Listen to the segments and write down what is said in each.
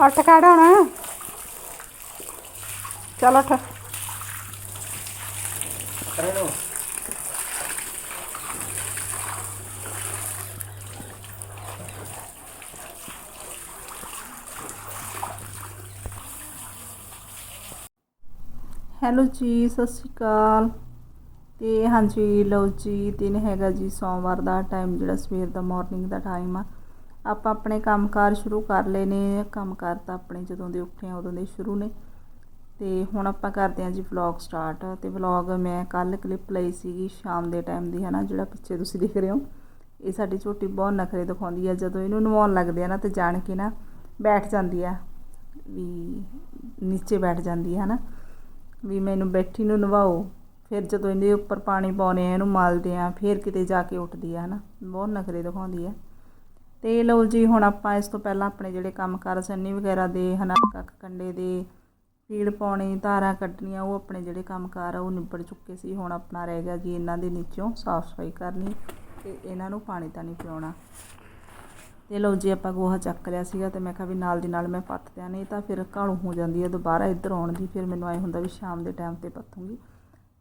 ਉੱਠ ਖੜ ਹੁਣ। ਚਲ ਉੱਠ ਕਰੇ ਨੂੰ ਹੈਲੋ ਜੀ, ਸਤਿ ਸ਼੍ਰੀ ਅਕਾਲ। ਤੇ ਹਾਂਜੀ, ਲਓ ਜੀ, ਦਿਨ ਹੈਗਾ ਜੀ ਸੋਮਵਾਰ ਦਾ ਟਾਈਮ ਜਿਹੜਾ ਸਵੇਰ ਦਾ ਮਾਰਨਿੰਗ ਦਾ ਟਾਈਮ ਆ। ਆਪਾਂ ਆਪਣੇ ਕੰਮਕਾਰ ਸ਼ੁਰੂ ਕਰ ਲਏ ਨੇ ਕੰਮਕਾਰ ਤਾਂ ਆਪਣੇ ਜਦੋਂ ਦੇ ਉੱਠੇ ਆ, ਉਦੋਂ ਦੇ ਸ਼ੁਰੂ ਨੇ। ਤੇ ਹੁਣ ਆਪਾਂ ਕਰਦੇ ਹਾਂ ਜੀ ਵਲੌਗ ਸਟਾਰਟ ਤੇ ਵਲੌਗ ਮੈਂ ਕੱਲ ਕਲਿੱਪ ਲਈ ਸੀਗੀ, ਸ਼ਾਮ ਦੇ ਟਾਈਮ ਦੀ ਹੈ ਨਾ ਜਿਹੜਾ ਪਿੱਛੇ ਤੁਸੀਂ ਦੇਖ ਰਹੇ ਹੋ। ਇਹ ਸਾਡੀ ਝੋਟੀ ਬਹੁਤ ਨਖਰੇ ਦਿਖਾਉਂਦੀ ਆ। ਜਦੋਂ ਇਹਨੂੰ ਨਵਾਉਣ ਲੱਗਦੇ ਆ ਨਾ, ਤੇ ਜਾਣ ਕੇ ਨਾ ਬੈਠ ਜਾਂਦੀ ਆ, ਵੀ ਨੀਚੇ ਬੈਠ ਜਾਂਦੀ ਹੈ ਨਾ ਵੀ ਮੈਨੂੰ ਬੈਠੀ ਨੂੰ ਨਵਾਓ। ਫਿਰ ਜਦੋਂ ਇਹਦੇ ਉੱਪਰ ਪਾਣੀ ਪਾਉਨੇ ਆ, ਇਹਨੂੰ ਮਲਦੇ ਆ, ਫਿਰ ਕਿਤੇ ਜਾ ਕੇ ਉੱਠਦੀ ਆ, ਹਨਾ? ਬਹੁਤ ਨਖਰੇ ਦਿਖਾਉਂਦੀ ਆ। ਤੇ ਲਓ ਜੀ, ਹੁਣ ਆਪਾਂ ਇਸ ਤੋਂ ਪਹਿਲਾਂ ਆਪਣੇ ਜਿਹੜੇ ਕੰਮ ਕਰ ਸੰਨੀ ਵਗੈਰਾ ਦੇ, ਹਨਾ, ਕੱਖ ਕੰਡੇ ਦੇ, ਫੀਡ ਪਾਉਣੀ, ਧਾਰਾਂ ਕੱਢਣੀਆਂ, ਉਹ ਆਪਣੇ ਜਿਹੜੇ ਕੰਮ ਕਾਰ ਆ, ਉਹ ਨਿਬੜ ਚੁੱਕੇ ਸੀ। ਹੁਣ ਆਪਣਾ ਰਹਿ ਗਿਆ ਜੀ ਇਹਨਾਂ ਦੇ ਨੀਚੋਂ, ਸਾਫ਼ ਸਫ਼ਾਈ ਕਰਨੀ ਤੇ ਇਹਨਾਂ ਨੂੰ ਪਾਣੀ ਤਾਂ ਨਹੀਂ ਪਿਉਣਾ। ਤੇ ਲਓ ਜੀ ਆਪਾਂ ਗੋਹਾ ਚੱਕ ਲਿਆ ਸੀਗਾ ਤੇ ਮੈਂ ਕਿਹਾ ਵੀ ਨਾਲ ਦੀ ਨਾਲ ਮੈਂ ਪੱਥ ਦਿਆਂ, ਨਹੀਂ ਤਾਂ ਫਿਰ ਘਾਲੂ ਹੋ ਜਾਂਦੀ ਹੈ ਦੁਬਾਰਾ ਇੱਧਰ ਆਉਣ ਦੀ, ਫਿਰ ਮੈਨੂੰ ਐ ਹੁੰਦਾ ਵੀ ਸ਼ਾਮ ਦੇ ਟਾਈਮ ਤੇ ਪੱਥੂੰਗੀ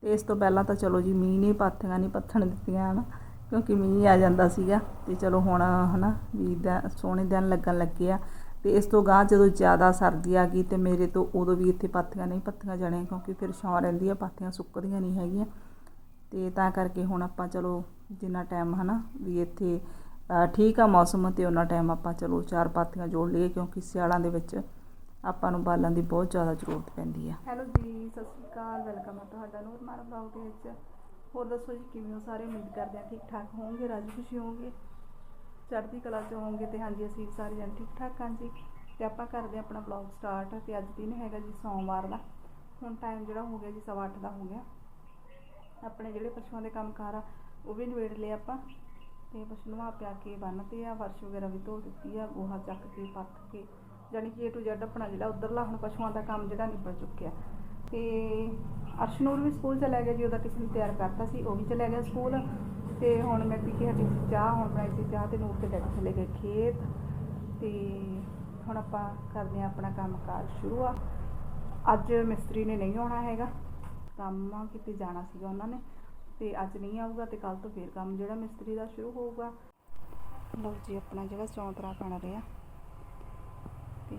ਤੇ ਇਸ ਤੋਂ ਪਹਿਲਾਂ ਤਾਂ ਚਲੋ ਜੀ ਮੀਂਹ ਨਹੀਂ ਪਾਥੀਆਂ ਨਹੀਂ ਪੱਥਣ ਦਿੱਤੀਆਂ ਹਨਾ, ਕਿਉਂਕਿ ਮੀਂਹ ਆ ਜਾਂਦਾ ਸੀਗਾ ਤੇ ਚਲੋ ਹੁਣ ਹਨਾ ਵੀ ਦਾ ਸੋਹਣੇ ਦਿਨ ਲੱਗਣ ਲੱਗੇ ਆ। ਤੇ ਇਸ ਤੋਂ ਗਾਂ ਜਦੋਂ ਜ਼ਿਆਦਾ ਸਰਦੀ ਆ ਗਈ ਤੇ ਮੇਰੇ ਤੋਂ ਉਦੋਂ ਵੀ ਇੱਥੇ ਪਾਥੀਆਂ ਨਹੀਂ ਪੱਥੀਆਂ ਜਾਣੀਆਂ, ਕਿਉਂਕਿ ਫਿਰ ਛਾਂ ਰਹਿੰਦੀ ਆ, ਪਾਥੀਆਂ ਸੁੱਕਦੀਆਂ ਨਹੀਂ ਹੈਗੀਆਂ। ਤੇ ਤਾਂ ਕਰਕੇ ਹੁਣ ਆਪਾਂ ਚਲੋ ਜਿੰਨਾ ਟਾਈਮ ਹਨਾ ਵੀ ਇੱਥੇ ਠੀਕ ਆ ਮੌਸਮ ਤੇ ਉਹਨਾਂ ਟਾਈਮ ਆਪਾਂ ਚਲੋ ਚਾਰ ਪਾਥੀਆਂ ਜੋੜ ਲਈਏ ਕਿਉਂਕਿ ਸਿਆਲਾਂ ਦੇ ਵਿੱਚ ਆਪਾਂ ਨੂੰ ਬਾਲਣ ਦੀ ਬਹੁਤ ਜ਼ਿਆਦਾ ਜ਼ਰੂਰਤ ਪੈਂਦੀ ਆ। ਹੈਲੋ ਜੀ, ਸਤਿ ਸ਼੍ਰੀ ਅਕਾਲ ਵੈਲਕਮ ਆ ਤੁਹਾਡਾ ਨੂਰ ਮਾਰਾ ਬਲੌਗ ਦੇ ਵਿੱਚ। ਹੋਰ ਦੱਸੋ ਜੀ, ਕਿਵੇਂ ਹੋ ਸਾਰੇ? ਉਮੀਦ ਕਰਦੇ ਆ ਠੀਕ ਠਾਕ ਹੋਵੋਗੇ, ਰਾਜੀ ਖੁਸ਼ੀ ਹੋਵੋਗੇ। ਚੜ੍ਹਦੀ ਕਲਾ ਚ ਹੋਵੋਗੇ ਤੇ ਹਾਂਜੀ, ਅਸੀਂ ਸਾਰੇ ਜਣ ਠੀਕ ਠਾਕ ਹਾਂ ਜੀ। ਤੇ ਆਪਾਂ ਕਰਦੇ ਆ ਆਪਣਾ ਬਲੌਗ ਸਟਾਰਟ ਤੇ ਅੱਜ ਦਿਨ ਹੈਗਾ ਜੀ ਸੋਮਵਾਰ ਦਾ। ਹੁਣ ਟਾਈਮ ਜਿਹੜਾ ਹੋ ਗਿਆ ਜੀ ਸਵਾ ਅੱਠ ਦਾ ਹੋ ਗਿਆ। ਆਪਣੇ ਜਿਹੜੇ ਪਸ਼ੂਆਂ ਦੇ ਕੰਮ ਕਾਰ ਆ, ਉਹ ਵੀ ਨਿਬੇੜ ਲਏ ਆਪਾਂ। ਤੇ ਪਸ਼ੂ ਨਵਾ ਪਿਆ ਕੇ ਬੰਨ੍ਹਤੇ ਆ ਵਰਸ਼ ਵਗੈਰਾ ਵੀ ਧੋ ਦਿੱਤੀ ਆ, ਗੋਹਾ ਚੱਕ ਕੇ, ਪੱਥ ਕੇ, ਜਾਣੀ ਕਿ A to Z ਆਪਣਾ ਜਿਹੜਾ ਉਧਰਲਾ ਹੁਣ ਪਸ਼ੂਆਂ ਦਾ ਕੰਮ ਜਿਹੜਾ ਨਿਬੜ ਚੁੱਕਿਆ। ਤੇ ਅਰਸ਼ਨੂਰ ਵੀ ਸਕੂਲ ਚਲਾ ਗਿਆ ਜੀ, ਉਹਦਾ ਟਿਫਿਨ ਤਿਆਰ ਕਰਤਾ ਸੀ, ਉਹ ਵੀ ਚਲਾ ਗਿਆ ਸਕੂਲ। ਤੇ ਹੁਣ ਮੈਂ ਪੀ ਕੇ ਹਟੀ ਸੀ ਚਾਹ, ਹੁਣ ਬਣਾਈ ਸੀ ਚਾਹ ਤੇ ਨੂਰ ਤੇ ਡੈਡੀ ਚਲੇ ਗਏ ਖੇਤ। ਤੇ ਹੁਣ ਆਪਾਂ ਕਰਦੇ ਆ ਆਪਣਾ ਕੰਮ ਕਾਰ ਸ਼ੁਰੂ ਆ। ਅੱਜ ਮਿਸਤਰੀ ਨੇ ਨਹੀਂ ਆਉਣਾ ਹੈਗਾ। ਕੰਮ ਆ ਕਿਤੇ ਜਾਣਾ ਸੀਗਾ ਉਹਨਾਂ ਨੇ। ਤੇ ਅੱਜ ਨਹੀਂ ਆਊਗਾ ਤੇ ਕੱਲ ਤੋਂ ਫੇਰ ਕੰਮ ਜਿਹੜਾ ਮਿਸਤਰੀ ਦਾ ਸ਼ੁਰੂ ਹੋਊਗਾ। ਲਓ ਜੀ, ਆਪਣਾ ਜਿਹੜਾ ਚੌਂਤਰਾ ਬਣ ਰਿਹਾ। ਤੇ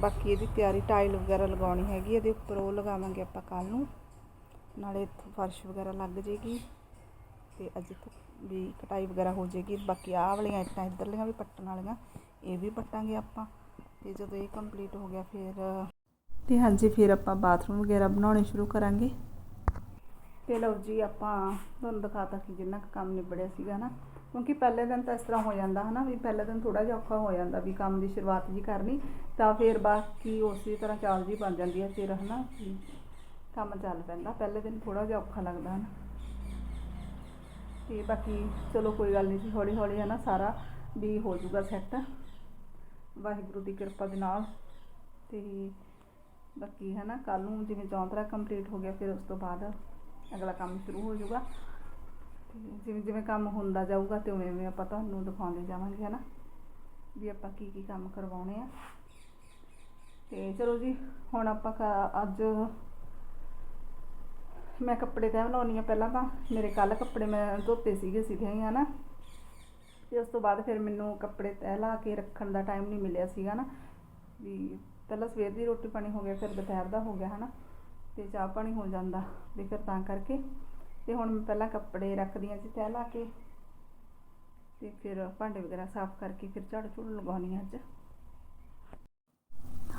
ਬਾਕੀ ਇਹਦੀ ਤਿਆਰੀ ਟਾਈਲ ਵਗੈਰਾ ਲਗਾਉਣੀ ਹੈਗੀ, ਇਹਦੇ ਉੱਪਰ ਉਹ ਲਗਾਵਾਂਗੇ ਆਪਾਂ ਕੱਲ ਨੂੰ। ਨਾਲੇ ਇੱਥੋਂ ਫਰਸ਼ ਵਗੈਰਾ ਲੱਗ ਜੇਗੀ ਤੇ ਅੱਜ ਵੀ ਕਟਾਈ ਵਗੈਰਾ ਹੋ ਜੇਗੀ। ਬਾਕੀ ਆਹ ਵਾਲੀਆਂ ਇੱਟਾਂ, ਇੱਧਰਲੀਆਂ ਵੀ ਪੱਟਣ ਵਾਲੀਆਂ, ਇਹ ਵੀ ਪੱਟਾਂਗੇ ਆਪਾਂ। ਤੇ ਜਦੋਂ ਇਹ ਕੰਪਲੀਟ ਹੋ ਗਿਆ, ਫਿਰ ਤੇ ਹਾਂਜੀ, ਫਿਰ ਆਪਾਂ ਬਾਥਰੂਮ ਵਗੈਰਾ ਬਣਾਉਣੇ ਸ਼ੁਰੂ ਕਰਾਂਗੇ। ਤੇ ਲਓ ਜੀ ਆਪਾਂ ਤੁਹਾਨੂੰ ਦਿਖਾਤਾ ਕਿ ਜਿੰਨਾ ਕੁ ਕੰਮ ਨਿਬੜਿਆ ਸੀਗਾ ਨਾ ਕਿਉਂਕਿ ਪਹਿਲੇ ਦਿਨ ਤਾਂ ਇਸ ਤਰ੍ਹਾਂ ਹੋ ਜਾਂਦਾ ਹਨਾ ਵੀ ਪਹਿਲੇ ਦਿਨ ਥੋੜਾ ਜਿਹਾ ਔਖਾ ਹੋ ਜਾਂਦਾ ਵੀ ਕੰਮ ਦੀ ਸ਼ੁਰੂਆਤ ਜੀ ਕਰਨੀ, ਤਾਂ ਫਿਰ ਬਾਕੀ ਉਸੇ ਤਰ੍ਹਾਂ ਚਾਲ ਜੀ ਬਣ ਜਾਂਦੀ ਹੈ, ਫਿਰ ਹਨਾ ਵੀ ਕੰਮ ਚੱਲ ਪੈਂਦਾ। ਪਹਿਲੇ ਦਿਨ ਥੋੜਾ ਜਿਹਾ ਔਖਾ ਲੱਗਦਾ ਹਨਾ। ਤੇ ਬਾਕੀ ਚਲੋ ਕੋਈ ਗੱਲ ਨਹੀਂ ਜੀ ਹੌਲੀ ਹੌਲੀ ਹੈ ਨਾ ਸਾਰਾ ਵੀ ਹੋ ਜਾਊਗਾ ਸੈੱਟ ਵਾਹਿਗੁਰੂ ਦੀ ਕਿਰਪਾ ਦੇ ਨਾਲ। ਤੇ ਬਾਕੀ ਹੈ ਨਾ ਕੱਲ ਨੂੰ ਜਿਵੇਂ ਚੌਂਤਰਾ ਕੰਪਲੀਟ ਹੋ ਗਿਆ, ਫਿਰ ਉਸ ਤੋਂ ਬਾਅਦ ਅਗਲਾ ਕੰਮ ਸ਼ੁਰੂ ਹੋ ਜਾਊਗਾ। ਤੇ ਜਿਵੇਂ ਜਿਵੇਂ ਕੰਮ ਹੁੰਦਾ ਜਾਊਗਾ ਤੇ ਉਵੇਂ ਉਵੇਂ ਆਪਾਂ ਤੁਹਾਨੂੰ ਦਿਖਾਉਂਦੇ ਜਾਵਾਂਗੇ ਹੈ ਨਾ ਵੀ ਆਪਾਂ ਕੀ ਕੀ ਕੰਮ ਕਰਵਾਉਣੇ ਆ। ਤੇ ਚਲੋ ਜੀ, ਹੁਣ ਆਪਾਂ ਕ- ਅੱਜ ਮੈਂ ਕੱਪੜੇ ਤੈਅ ਬਣਾਉਣੀ ਆ ਪਹਿਲਾਂ ਤਾਂ। ਮੇਰੇ ਕੱਲ ਕੱਪੜੇ ਮੈਂ ਧੋਤੇ ਸੀਗੇ ਸੀਗੇ ਹੀ, ਹਨਾ? ਤੇ ਉਸ ਤੋਂ ਬਾਅਦ ਫਿਰ ਮੈਨੂੰ ਕੱਪੜੇ ਤੈਅ ਲਾ ਕੇ ਰੱਖਣ ਦਾ ਟਾਈਮ ਨਹੀਂ ਮਿਲਿਆ ਸੀਗਾ ਨਾ ਵੀ ਪਹਿਲਾਂ ਸਵੇਰ ਦੀ ਰੋਟੀ ਪਾਣੀ ਹੋ ਗਿਆ, ਫਿਰ ਦੁਪਹਿਰ ਦਾ ਹੋ ਗਿਆ, ਹਨਾ? ਤੇ ਚਾਹ ਪਾਣੀ ਹੋ ਜਾਂਦਾ ਤੇ ਫਿਰ ਤਾਂ ਕਰਕੇ। ਤੇ ਹੁਣ ਮੈਂ ਪਹਿਲਾਂ ਕੱਪੜੇ ਰੱਖਦੀ ਹਾਂ ਜੀ ਤਹਿ ਲਾ ਕੇ। ਤੇ ਫਿਰ ਭਾਂਡੇ ਵਗੈਰਾ ਸਾਫ਼ ਕਰਕੇ ਫਿਰ ਝਾੜੂ ਝੂੜੂ ਲਗਾਉਣੀ ਆ ਅੱਜ।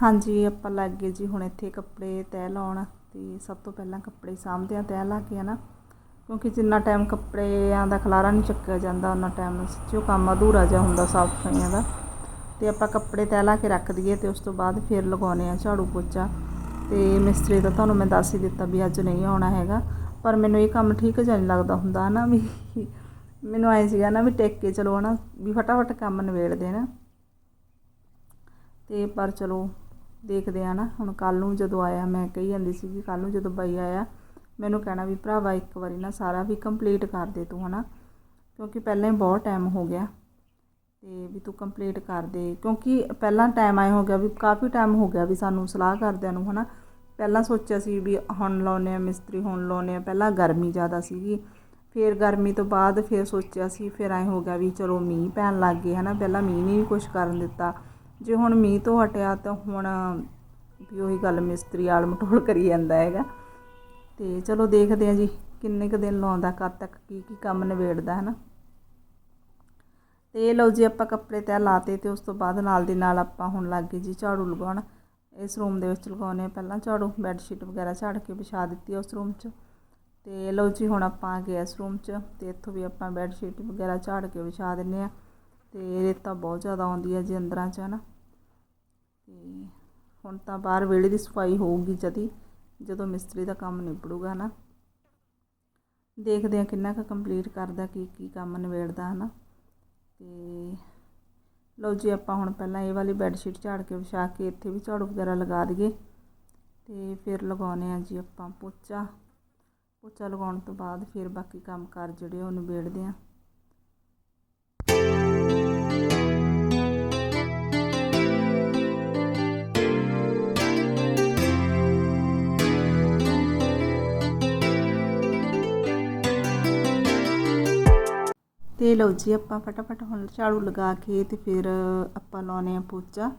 ਹਾਂਜੀ, ਆਪਾਂ ਲੱਗ ਗਏ ਜੀ ਹੁਣ ਇੱਥੇ ਕੱਪੜੇ ਤੈਅ ਲਾਉਣ। ਤੇ ਸਭ ਤੋਂ ਪਹਿਲਾਂ ਕੱਪੜੇ ਸਾਂਭਦੇ ਆ ਤੈਅ ਲਾ ਕੇ ਹਨਾ। ਕਿਉਂਕਿ ਜਿੰਨਾ ਟਾਈਮ ਕੱਪੜਿਆਂ ਦਾ ਖਲਾਰਾ ਨਹੀਂ ਚੱਕਿਆ ਜਾਂਦਾ ਉਹਨਾਂ ਟਾਈਮ ਸੱਚੀ ਉਹ ਕੰਮ ਅਧੂਰਾ ਜਿਹਾ ਹੁੰਦਾ ਸਾਫ਼ ਸਫਾਈਆਂ ਦਾ। ਤੇ ਆਪਾਂ ਕੱਪੜੇ ਤਹਿ ਲਾ ਕੇ ਰੱਖ ਦਈਏ ਤੇ ਉਸ ਤੋਂ ਬਾਅਦ ਫਿਰ ਲਗਾਉਣੇ ਆ ਝਾੜੂ ਪੋਚਾ। ਤੇ ਮਿਸਤਰੀ ਦਾ ਤੁਹਾਨੂੰ ਮੈਂ ਦੱਸ ਹੀ ਦਿੱਤਾ ਵੀ ਅੱਜ ਨਹੀਂ ਆਉਣਾ ਹੈਗਾ, ਪਰ ਮੈਨੂੰ ਇਹ ਕੰਮ ਠੀਕ ਜਿਹਾ ਨਹੀਂ ਲੱਗਦਾ ਹੁੰਦਾ ਨਾ ਵੀ ਮੈਨੂੰ ਐ ਸੀਗਾ ਨਾ ਵੀ ਟੇਕ ਕੇ ਚਲੋ ਹਨਾ, ਵੀ ਫਟਾਫਟ ਕੰਮ ਨਿਬੇੜ ਦੇਣਾ ਤੇ ਪਰ ਚਲੋ ਦੇਖਦੇ ਆ ਨਾ, ਹੁਣ ਕੱਲ ਨੂੰ ਜਦੋਂ ਆਇਆ ਮੈਂ ਕਹੀ ਜਾਂਦੀ ਸੀ ਕਿ ਕੱਲ ਨੂੰ ਜਦੋਂ ਬਾਈ ਆਇਆ, ਮੈਨੂੰ ਕਹਿਣਾ ਵੀ ਭਰਾਵਾ ਇੱਕ ਵਾਰੀ ਨਾ ਸਾਰਾ ਵੀ ਕੰਪਲੀਟ ਕਰ ਦੇ ਤੂੰ ਹਨਾ, ਕਿਉਂਕਿ ਪਹਿਲਾਂ ਹੀ ਬਹੁਤ ਟਾਈਮ ਹੋ ਗਿਆ। ਤੇ ਵੀ ਤੂੰ ਕੰਪਲੀਟ ਕਰ ਦੇ, ਕਿਉਂਕਿ ਪਹਿਲਾਂ ਟਾਈਮ ਆਇਆ ਹੋ ਗਿਆ ਵੀ ਕਾਫੀ ਟਾਈਮ ਹੋ ਗਿਆ ਵੀ ਸਾਨੂੰ ਸਲਾਹ ਕਰਦਿਆਂ ਨੂੰ ਹਨਾ ਪਹਿਲਾਂ ਸੋਚਿਆ ਸੀ ਵੀ ਹੁਣ ਲਾਉਨੇ ਆ ਮਿਸਤਰੀ ਹੁਣ ਲਾਉਨੇ ਆ ਪਹਿਲਾਂ ਗਰਮੀ ਜ਼ਿਆਦਾ ਸੀਗੀ। ਫਿਰ ਗਰਮੀ ਤੋਂ ਬਾਅਦ ਫਿਰ ਸੋਚਿਆ ਸੀ, ਫਿਰ ਐਂ ਹੋ ਗਿਆ ਵੀ ਚਲੋ ਮੀਂਹ ਪੈਣ ਲੱਗ ਗਏ, ਹਨਾ। ਪਹਿਲਾਂ ਮੀਂਹ ਨਹੀਂ ਕੁਝ ਕਰਨ ਦਿੱਤਾ। ਜੇ ਹੁਣ ਮੀਂਹ ਤੋਂ ਹਟਿਆ ਤਾਂ ਹੁਣ ਵੀ ਉਹੀ ਗੱਲ ਮਿਸਤਰੀ ਆਲ ਮਟੋਲ ਕਰੀ ਜਾਂਦਾ ਹੈਗਾ। ਤੇ ਚਲੋ ਦੇਖਦੇ ਆ ਜੀ, ਕਿੰਨੇ ਕੁ ਦਿਨ ਲਾਉਂਦਾ, ਕਦ ਤੱਕ ਕੀ ਕੀ ਕੰਮ ਨਿਬੇੜਦਾ, ਹਨਾ। ਤੇ ਇਹ ਲਓ ਜੀ, ਆਪਾਂ ਕੱਪੜੇ ਤੈਅ ਲਾਤੇ ਤੇ ਉਸ ਤੋਂ ਬਾਅਦ ਨਾਲ ਦੀ ਨਾਲ ਆਪਾਂ ਹੁਣ ਲੱਗ ਗਏ ਜੀ ਝਾੜੂ ਲਗਾਉਣ। ਇਸ ਰੂਮ ਦੇ ਵਿੱਚ ਲਗਾਉਣੇ ਆ। ਪਹਿਲਾਂ ਝਾੜੂ ਬੈੱਡ ਸ਼ੀਟ ਵਗੈਰਾ ਝਾੜ ਕੇ ਵਿਛਾ ਦਿੱਤੀ ਉਸ ਰੂਮ 'ਚ। ਤੇ ਲਓ ਜੀ, ਹੁਣ ਆਪਾਂ ਆ ਗਏ ਇਸ ਰੂਮ 'ਚ। ਤੇ ਇੱਥੋਂ ਵੀ ਆਪਾਂ ਬੈੱਡ ਸ਼ੀਟ ਵਗੈਰਾ ਝਾੜ ਕੇ ਵਿਛਾ ਦਿੰਨੇ ਆ। ਤੇ ਰੇਤਾ ਬਹੁਤ ਜ਼ਿਆਦਾ ਆਉਂਦੀ ਹੈ ਜੀ ਅੰਦਰਾਂ 'ਚ, ਹਨਾ। ਤੇ ਹੁਣ ਤਾਂ ਬਾਹਰ ਵਿਹੜੇ ਦੀ ਸਫ਼ਾਈ ਹੋਊਗੀ ਜਦੀ, ਜਦੋਂ ਮਿਸਤਰੀ ਦਾ ਕੰਮ ਨਿਬੜੂਗਾ ਨਾ ਦੇਖਦੇ ਆ ਕਿੰਨਾ ਕੁ ਕੰਪਲੀਟ ਕਰਦਾ ਕੀ ਕੀ ਕੰਮ ਨਿਬੇੜਦਾ, ਹਨਾ। ਤੇ ਲਓ ਜੀ ਆਪਾਂ ਹੁਣ ਪਹਿਲਾਂ ਇਹ ਵਾਲੀ ਬੈੱਡਸ਼ੀਟ ਝਾੜ ਕੇ ਵਿਛਾ ਕੇ ਇੱਥੇ ਵੀ ਝਾੜੂ ਵਗੈਰਾ ਲਗਾ ਦਈਏ। ਤੇ ਫਿਰ ਲਗਾਉਨੇ ਆ ਜੀ ਆਪਾਂ ਪੋਚਾ। ਪੋਚਾ ਲਗਾਉਣ ਤੋਂ ਬਾਅਦ ਫਿਰ ਬਾਕੀ ਕੰਮ ਕਾਰ ਜਿਹੜੇ ਉਹ ਨਿਬੇੜਦੇ ਆ। ਤੇ ਲਓ ਜੀ ਆਪਾਂ ਫਟਾਫਟ ਹੁਣ ਝਾੜੂ ਲਗਾ ਕੇ ਤੇ ਫਿਰ ਆਪਾਂ ਲਾਉਨੇ ਆ ਪੋਚਾ।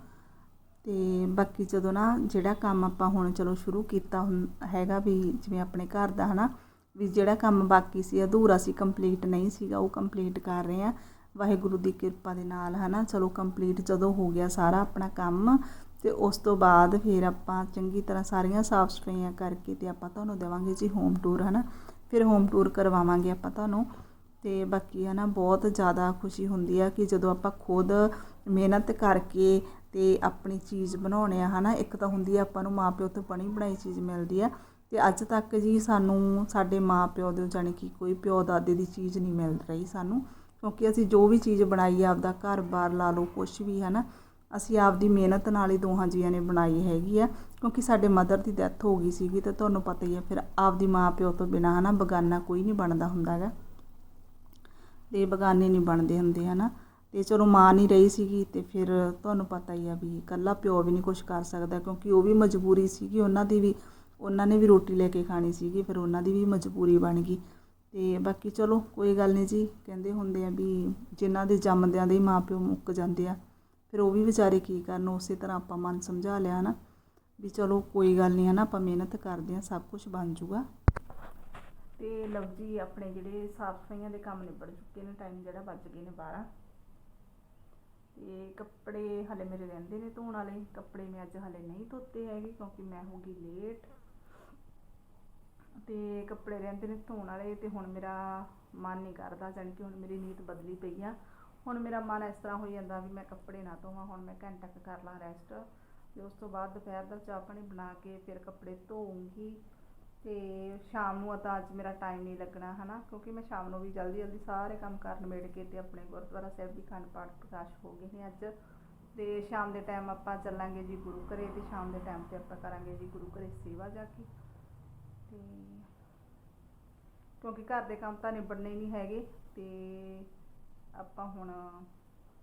ਤੇ ਬਾਕੀ ਜਦੋਂ ਨਾ ਜਿਹੜਾ ਕੰਮ ਆਪਾਂ ਹੁਣ ਚਲੋ ਸ਼ੁਰੂ ਕੀਤਾ ਹੁਣ ਹੈਗਾ ਵੀ ਜਿਵੇਂ ਆਪਣੇ ਘਰ ਦਾ ਹਨਾ, ਵੀ ਜਿਹੜਾ ਕੰਮ ਬਾਕੀ ਸੀ, ਅਧੂਰਾ ਸੀ ਕੰਪਲੀਟ ਨਹੀਂ ਸੀਗਾ, ਉਹ ਕੰਪਲੀਟ ਕਰ ਰਹੇ ਆ। ਵਾਹਿਗੁਰੂ ਦੀ ਕਿਰਪਾ ਦੇ ਨਾਲ ਹਨਾ, ਚਲੋ ਕੰਪਲੀਟ ਜਦੋਂ ਹੋ ਗਿਆ ਸਾਰਾ ਆਪਣਾ ਕੰਮ, ਤੇ ਉਸ ਤੋਂ ਬਾਅਦ ਫਿਰ ਆਪਾਂ ਚੰਗੀ ਤਰ੍ਹਾਂ ਸਾਰੀਆਂ ਸਾਫ਼ ਸਫਾਈਆਂ ਕਰਕੇ ਤੇ ਆਪਾਂ ਤੁਹਾਨੂੰ ਦੇਵਾਂਗੇ ਜੀ ਹੋਮ ਟੂਰ ਹਨਾ। ਫਿਰ ਹੋਮ ਟੂਰ ਕਰਵਾਵਾਂਗੇ ਆਪਾਂ ਤੁਹਾਨੂੰ। ਅਤੇ ਬਾਕੀ ਹੈ ਨਾ ਬਹੁਤ ਜ਼ਿਆਦਾ ਖੁਸ਼ੀ ਹੁੰਦੀ ਆ ਕਿ ਜਦੋਂ ਆਪਾਂ ਖੁਦ ਮਿਹਨਤ ਕਰਕੇ ਤੇ ਆਪਣੀ ਚੀਜ਼ ਬਣਾਉਣੇ ਆ ਨਾ ਇੱਕ ਤਾਂ ਹੁੰਦੀ ਆ ਆਪਾਂ ਨੂੰ ਮਾਂ ਪਿਓ ਤੋਂ ਬਣੀ ਬਣਾਈ ਚੀਜ਼ ਮਿਲਦੀ ਆ ਅਤੇ ਅੱਜ ਤੱਕ ਜੀ ਸਾਨੂੰ ਸਾਡੇ ਮਾਂ ਪਿਓ ਦੇ ਜਾਣੀ ਕਿ ਕੋਈ ਪਿਓ ਦਾਦੇ ਦੀ ਚੀਜ਼ ਨਹੀਂ ਮਿਲ ਰਹੀ ਸਾਨੂੰ, ਕਿਉਂਕਿ ਅਸੀਂ ਜੋ ਵੀ ਚੀਜ਼ ਬਣਾਈ ਆ, ਆਪਦਾ ਘਰ-ਬਾਰ ਲਾ ਲਓ, ਕੁਛ ਵੀ ਹੈ ਨਾ ਅਸੀਂ ਆਪਦੀ ਮਿਹਨਤ ਨਾਲ ਹੀ ਦੋਹਾਂ ਜੀਆਂ ਨੇ ਬਣਾਈ ਹੈਗੀ ਆ, ਕਿਉਂਕਿ ਸਾਡੇ ਮਦਰ ਦੀ ਡੈਥ ਹੋ ਗਈ ਸੀਗੀ ਤੇ ਤੁਹਾਨੂੰ ਪਤਾ ਹੀ ਹੈ ਫਿਰ ਆਪਦੀ ਮਾਂ ਪਿਓ ਤੋਂ ਬਿਨਾ, ਹਨਾ, ਬਗਾਨਾ ਕੋਈ ਨਹੀਂ ਬਣਦਾ ਹੁੰਦਾ ਹੈਗਾ ਬਗਾਨੇ ਨਹੀਂ ਬਣਦੇ ਹੁੰਦੇ, ਹਨਾ? ਤੇ ਚਲੋ ਮਾਂ ਨਹੀਂ ਰਹੀ ਸੀਗੀ ਤੇ ਫਿਰ ਤੁਹਾਨੂੰ ਪਤਾ ਹੀ ਆ ਵੀ ਇਕੱਲਾ ਪਿਓ ਵੀ ਨਹੀਂ ਕੁਝ ਕਰ ਸਕਦਾ ਕਿਉਂਕਿ ਉਹ ਵੀ ਮਜਬੂਰੀ ਸੀਗੀ, ਉਹਨਾਂ ਦੀ ਵੀ, ਉਹਨਾਂ ਨੇ ਵੀ ਰੋਟੀ ਲੈ ਕੇ ਖਾਣੀ ਸੀਗੀ, ਫਿਰ ਉਹਨਾਂ ਦੀ ਵੀ ਮਜਬੂਰੀ ਬਣ ਗਈ। ਤੇ ਬਾਕੀ ਚਲੋ ਕੋਈ ਗੱਲ ਨਹੀਂ ਜੀ, ਕਹਿੰਦੇ ਹੁੰਦੇ ਆ ਵੀ ਜਿਨ੍ਹਾਂ ਦੇ ਜੰਮਦਿਆਂ ਦੇ ਹੀ ਮਾਪਿਓ ਮੁੱਕ ਜਾਂਦੇ ਆ, ਫਿਰ ਉਹ ਵੀ ਵਿਚਾਰੇ ਕੀ ਕਰਨ, ਉਸੇ ਤਰ੍ਹਾਂ ਆਪਾਂ ਮਨ ਸਮਝਾ ਲਿਆ ਨਾ ਵੀ ਚਲੋ ਕੋਈ ਗੱਲ ਨਹੀਂ ਹੈ ਨਾ ਆਪਾਂ ਮਿਹਨਤ ਕਰਦੇ ਆ, ਸਭ ਕੁਝ ਬਣ ਜੂਗਾ। ਤੇ ਲਵ ਜੀ, ਆਪਣੇ ਜਿਹੜੇ ਸਾਫ਼ ਸਫਾਈਆਂ ਦੇ ਕੰਮ ਨਿਬੜ ਚੁੱਕੇ ਨੇ ਟਾਈਮ ਜਿਹੜਾ ਵੱਜ ਗਏ ਨੇ 12 ਤੇ ਕੱਪੜੇ ਹਲੇ ਮੇਰੇ ਰਹਿੰਦੇ ਨੇ ਧੋਣ ਵਾਲੇ, ਕੱਪੜੇ ਮੈਂ ਅੱਜ ਹਲੇ ਨਹੀਂ ਧੋਤੇ ਹੈਗੇ ਕਿਉਂਕਿ ਮੈਂ ਹੋ ਗਈ ਲੇਟ ਤੇ ਕੱਪੜੇ ਰਹਿੰਦੇ ਨੇ ਧੋਣ ਵਾਲੇ ਤੇ ਹੁਣ ਮੇਰਾ ਮਨ ਨਹੀਂ ਕਰਦਾ, ਜਾਣੀ ਕਿ ਹੁਣ ਮੇਰੀ ਨੀਤ ਬਦਲੀ ਪਈ ਆ। ਹੁਣ ਮੇਰਾ ਮਨ ਇਸ ਤਰ੍ਹਾਂ ਹੋ ਜਾਂਦਾ ਵੀ ਮੈਂ ਕੱਪੜੇ ਨਾ ਧੋਵਾਂ, ਹੁਣ ਮੈਂ ਘੰਟਾ ਕੁ ਕਰ ਲਾਂ ਰੈਸਟ ਤੇ ਉਸ ਤੋਂ ਬਾਅਦ ਦੁਪਹਿਰ ਦਾ ਚਾਹ ਪਾਣੀ ਬਣਾ ਕੇ ਫਿਰ ਕੱਪੜੇ ਧੋਊਂਗੀ। ਤੇ ਸ਼ਾਮ ਨੂੰ ਤਾਂ ਅੱਜ ਮੇਰਾ ਟਾਈਮ ਨਹੀਂ ਲੱਗਣਾ, ਹਨਾ? ਕਿਉਂਕਿ ਮੈਂ ਸ਼ਾਮ ਨੂੰ ਵੀ ਜਲਦੀ ਜਲਦੀ ਸਾਰੇ ਕੰਮ ਕਰ ਨਿਬੇੜ ਕੇ ਤੇ ਆਪਣੇ ਗੁਰਦੁਆਰਾ ਸਾਹਿਬ ਦੀ ਖੰਡ ਪਾਠ ਪ੍ਰਕਾਸ਼ ਹੋ ਗਏ ਨੇ ਅੱਜ। ਤੇ ਸ਼ਾਮ ਦੇ ਟਾਈਮ ਆਪਾਂ ਚੱਲਾਂਗੇ ਜੀ ਗੁਰੂ ਘਰੇ ਤੇ ਸ਼ਾਮ ਦੇ ਟਾਈਮ ਤੇ ਆਪਾਂ ਕਰਾਂਗੇ ਜੀ ਗੁਰੂ ਘਰੇ ਸੇਵਾ ਜਾ ਕੇ। ਤੇ ਕਿਉਂਕਿ ਘਰ ਦੇ ਕੰਮ ਤਾਂ ਨਿਬੜਨੇ ਹੀ ਨਹੀਂ ਹੈਗੇ, ਤੇ ਆਪਾਂ ਹੁਣ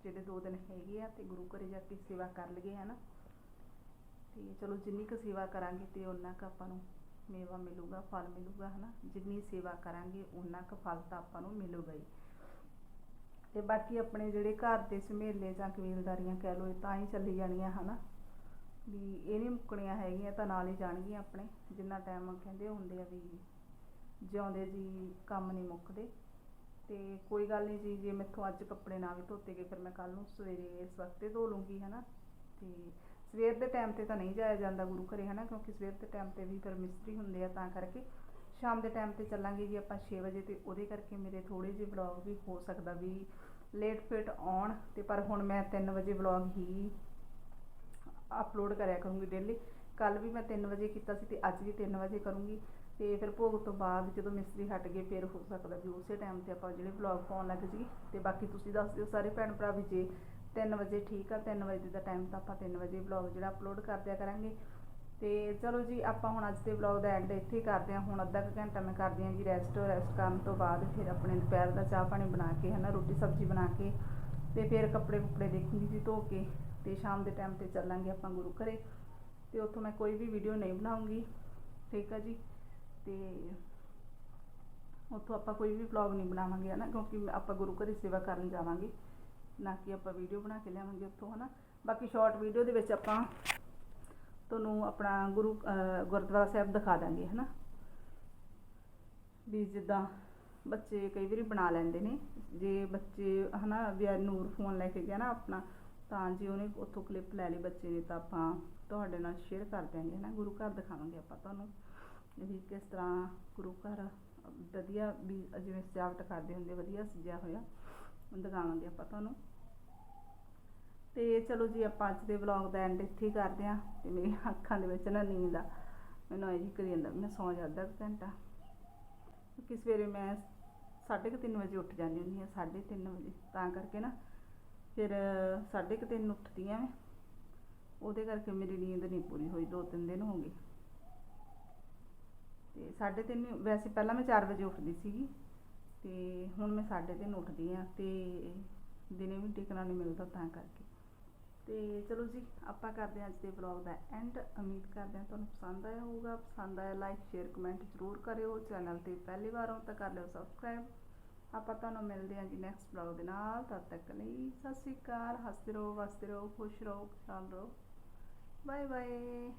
ਜਿਹੜੇ ਦੋ ਦਿਨ ਹੈਗੇ ਆ ਤੇ ਗੁਰੂ ਘਰੇ ਜਾ ਕੇ ਸੇਵਾ ਕਰ ਲਈਏ, ਹਨਾ? ਤੇ ਚਲੋ ਜਿੰਨੀ ਕੁ ਸੇਵਾ ਕਰਾਂਗੇ ਤੇ ਉਹਨਾਂ ਕੁ ਆਪਾਂ ਨੂੰ ਮੇਵਾ ਮਿਲੂਗਾ, ਫਲ ਮਿਲੂਗਾ, ਹਨਾ? ਜਿੰਨੀ ਸੇਵਾ ਕਰਾਂਗੇ ਉਨਾ ਕੁ ਫਲ ਤਾਂ ਆਪਾਂ ਨੂੰ ਮਿਲੂਗਾ ਹੀ। ਤੇ ਬਾਕੀ ਆਪਣੇ ਜਿਹੜੇ ਘਰ ਦੇ ਸਮੇਲੇ ਜਾਂ ਕਬੀਲਦਾਰੀਆਂ ਕਹਿ ਲਓ ਤਾਂ ਹੀ ਚੱਲੀ ਜਾਣੀਆਂ, ਹਨਾ? ਵੀ ਇਹ ਨਹੀਂ ਮੁੱਕਣੀਆਂ ਹੈਗੀਆਂ, ਤਾਂ ਨਾਲ ਹੀ ਜਾਣਗੀਆਂ ਆਪਣੇ। ਜਿੰਨਾ ਟਾਈਮ ਕਹਿੰਦੇ ਹੁੰਦੇ ਆ ਵੀ ਜਿਉਂਦੇ ਜੀ, ਕੰਮ ਨਹੀਂ ਮੁੱਕਦੇ। ਤੇ ਕੋਈ ਗੱਲ ਨਹੀਂ ਜੀ, ਜੇ ਮੈਥੋਂ ਅੱਜ ਕੱਪੜੇ ਨਾ ਵੀ ਧੋਤੇ ਗਏ, ਫਿਰ ਮੈਂ ਕੱਲ ਨੂੰ ਸਵੇਰੇ ਇਸ ਵਕਤੇ ਧੋ ਲੂੰਗੀ, ਹਨਾ? ਤੇ ਸਵੇਰ ਦੇ ਟਾਈਮ ਤੇ ਤਾਂ ਨਹੀਂ ਜਾਇਆ ਜਾਂਦਾ ਗੁਰੂ ਘਰੇ, ਹਨਾ? ਕਿਉਂਕਿ ਸਵੇਰ ਦੇ ਟਾਈਮ ਤੇ ਵੀ ਫਿਰ ਮਿਸਤਰੀ ਹੁੰਦੇ ਆ, ਤਾਂ ਕਰਕੇ ਸ਼ਾਮ ਦੇ ਟਾਈਮ ਤੇ ਚੱਲਾਂਗੇ ਜੀ ਆਪਾਂ 6 ਵਜੇ ਤੇ, ਉਹਦੇ ਕਰਕੇ ਮੇਰੇ ਥੋੜੇ ਜਿਹੇ ਵਲੌਗ ਵੀ ਹੋ ਸਕਦਾ ਵੀ ਲੇਟ ਫਿਟ ਆਉਣ ਤੇ, ਪਰ ਹੁਣ ਮੈਂ 3 ਵਜੇ ਵਲੌਗ ਹੀ ਅਪਲੋਡ ਕਰਿਆ ਕਰੂੰਗੀ ਡੇਲੀ ਕੱਲ ਵੀ ਮੈਂ 3 ਵਜੇ ਕੀਤਾ ਸੀ ਤੇ ਅੱਜ ਵੀ 3 ਵਜੇ ਕਰੂੰਗੀ। ਤੇ ਫਿਰ ਭੋਗ ਤੋਂ ਬਾਅਦ ਜਦੋਂ ਮਿਸਤਰੀ ਹਟ ਗਏ, ਫਿਰ ਹੋ ਸਕਦਾ ਵੀ ਉਸੇ ਟਾਈਮ ਤੇ ਆਪਾਂ ਜਿਹੜੇ ਵਲੌਗ ਪਾਉਣ ਲੱਗ ਜੀ ਤੇ ਬਾਕੀ ਤੁਸੀਂ ਦੱਸ ਦਿਓ ਸਾਰੇ ਭੈਣ ਭਰਾ ਵੀ ਜੇ 3 ਵਜੇ ਠੀਕ ਆ 3 ਵਜੇ ਦਾ ਟਾਈਮ ਤਾਂ ਆਪਾਂ 3 ਵਜੇ ਵਲੌਗ ਜਿਹੜਾ ਅਪਲੋਡ ਕਰ ਦਿਆ ਕਰਾਂਗੇ। ਤੇ ਚਲੋ ਜੀ, ਆਪਾਂ ਹੁਣ ਅੱਜ ਦੇ ਵਲੌਗ ਦਾ ਐਂਡ ਇੱਥੇ ਹੀ ਕਰਦੇ ਹਾਂ। ਹੁਣ ਅੱਧਾ ਕੁ ਘੰਟਾ ਮੈਂ ਕਰਦੀ ਹਾਂ ਜੀ ਰੈਸਟ ਰੈਸਟ ਕਰਨ ਤੋਂ ਬਾਅਦ ਫਿਰ ਆਪਣੇ ਦੁਪਹਿਰ ਦਾ ਚਾਹ ਪਾਣੀ ਬਣਾ ਕੇ ਹਨਾ ਰੋਟੀ ਸਬਜ਼ੀ ਬਣਾ ਕੇ ਤੇ ਫਿਰ ਕੱਪੜੇ ਕੁਪੜੇ ਦੇਖੂੰਗੀ ਜੀ ਧੋ ਕੇ ਤੇ ਸ਼ਾਮ ਦੇ ਟਾਈਮ ਤੇ ਚੱਲਾਂਗੇ ਆਪਾਂ ਗੁਰੂ ਘਰੇ। ਤੇ ਉੱਥੋਂ ਮੈਂ ਕੋਈ ਵੀ ਵੀਡੀਓ ਨਹੀਂ ਬਣਾਉਂਗੀ, ਠੀਕ ਆ ਜੀ? ਤੇ ਉੱਥੋਂ ਆਪਾਂ ਕੋਈ ਵੀ ਵਲੌਗ ਨਹੀਂ ਬਣਾਵਾਂਗੇ ਹਨਾ ਕਿਉਂਕਿ ਆਪਾਂ ਗੁਰੂ ਘਰੇ ਸੇਵਾ ਕਰਨ ਜਾਵਾਂਗੇ। ਨਾ ਕਿ ਆਪਾਂ ਵੀਡੀਓ ਬਣਾ ਕੇ ਲਿਆਵਾਂਗੇ ਉੱਥੋਂ, ਹਨਾ? ਬਾਕੀ ਸ਼ਾਰਟ ਵੀਡੀਓ ਦੇ ਵਿੱਚ ਆਪਾਂ ਤੁਹਾਨੂੰ ਆਪਣਾ ਗੁਰੂ ਗੁਰਦੁਆਰਾ ਸਾਹਿਬ ਦਿਖਾ ਦਾਂਗੇ, ਹਨਾ? ਵੀ ਜਿੱਦਾਂ ਬੱਚੇ ਕਈ ਵਾਰੀ ਬਣਾ ਲੈਂਦੇ ਨੇ। ਜੇ ਬੱਚੇ, ਹਨਾ ਵੀ ਆਹ ਨੂਰ ਫੋਨ ਲੈ ਕੇ ਗਿਆ ਨਾ ਆਪਣਾ, ਤਾਂ ਜੀ ਉਹਨੇ ਉੱਥੋਂ ਕਲਿੱਪ ਲੈ ਲਈ ਬੱਚੇ ਨੇ, ਤਾਂ ਆਪਾਂ ਤੁਹਾਡੇ ਨਾਲ ਸ਼ੇਅਰ ਕਰ ਦਿਆਂਗੇ, ਹਨਾ? ਗੁਰੂ ਘਰ ਦਿਖਾਵਾਂਗੇ ਆਪਾਂ ਤੁਹਾਨੂੰ ਵੀ ਕਿਸ ਤਰ੍ਹਾਂ ਗੁਰੂ ਘਰ ਵਧੀਆ ਵੀ ਜਿਵੇਂ ਸਜਾਵਟ ਕਰਦੇ ਹੁੰਦੇ, ਵਧੀਆ ਸਜਿਆ ਹੋਇਆ ਦਿਖਾਵਾਂਗੇ ਆਪਾਂ ਤੁਹਾਨੂੰ। ਤੇ ਚਲੋ ਜੀ ਆਪਾਂ ਅੱਜ ਦੇ ਵਲੌਗ ਦਾ ਐਂਡ ਇੱਥੇ ਹੀ ਕਰਦੇ ਹਾਂ ਤੇ ਮੇਰੀ ਅੱਖਾਂ ਦੇ ਵਿੱਚ ਨਾ ਨੀਂਦ ਆ। ਮੈਨੂੰ ਇਹ ਜੀ ਕਰੀ ਜਾਂਦਾ, ਮੈਂ ਸੌਂ ਜਾਂਦਾ ਕੁ ਘੰਟਾ। ਕਿਉਂਕਿ ਸਵੇਰੇ ਮੈਂ 3:30 ਵਜੇ ਉੱਠ ਜਾਂਦੀ ਹੁੰਦੀ ਹਾਂ 3:30 ਵਜੇ। ਤਾਂ ਕਰਕੇ ਨਾ ਫਿਰ 3:30 ਉੱਠਦੀ ਆ ਮੈਂ। ਉਹਦੇ ਕਰਕੇ ਮੇਰੀ ਨੀਂਦ ਨਹੀਂ ਪੂਰੀ ਹੋਈ, ਦੋ ਤਿੰਨ ਦਿਨ ਹੋ ਗਏ। ਤੇ 3:30 ਵੈਸੇ ਪਹਿਲਾਂ ਮੈਂ 4 ਵਜੇ ਉੱਠਦੀ ਸੀਗੀ। ਤੇ ਹੁਣ ਮੈਂ 3:30 ਉੱਠਦੀ ਆ ਤੇ ਦਿਨੇ ਵੀ ਟਿਕਣਾ ਨਹੀਂ ਮਿਲਦਾ ਤਾਂ ਕਰਕੇ। ਤੇ ਚਲੋ ਜੀ, ਆਪਾਂ ਕਰਦੇ ਹਾਂ ਅੱਜ ਦੇ ਵਲੌਗ ਦਾ ਐਂਡ ਉਮੀਦ ਕਰਦੇ ਹਾਂ ਤੁਹਾਨੂੰ ਪਸੰਦ ਆਇਆ ਹੋਊਗਾ। ਪਸੰਦ ਆਇਆ ਲਾਈਕ ਸ਼ੇਅਰ ਕਮੈਂਟ ਜ਼ਰੂਰ ਕਰਿਓ। ਚੈਨਲ ਤੇ ਪਹਿਲੀ ਵਾਰ ਹੋ ਤਾਂ ਕਰ ਲਿਓ ਸਬਸਕ੍ਰਾਈਬ ਆਪਾਂ ਤੁਹਾਨੂੰ ਮਿਲਦੇ ਹਾਂ ਜੀ ਨੈਕਸਟ ਵਲੌਗ ਦੇ ਨਾਲ। ਤਦ ਤੱਕ ਲਈ ਸਤਿ ਸ਼੍ਰੀ ਅਕਾਲ। ਹੱਸਦੇ ਰਹੋ, ਵਸਦੇ ਰਹੋ, ਖੁਸ਼ ਰਹੋ ਖੁਸ਼ਹਾਲ ਰਹੋ। Bye bye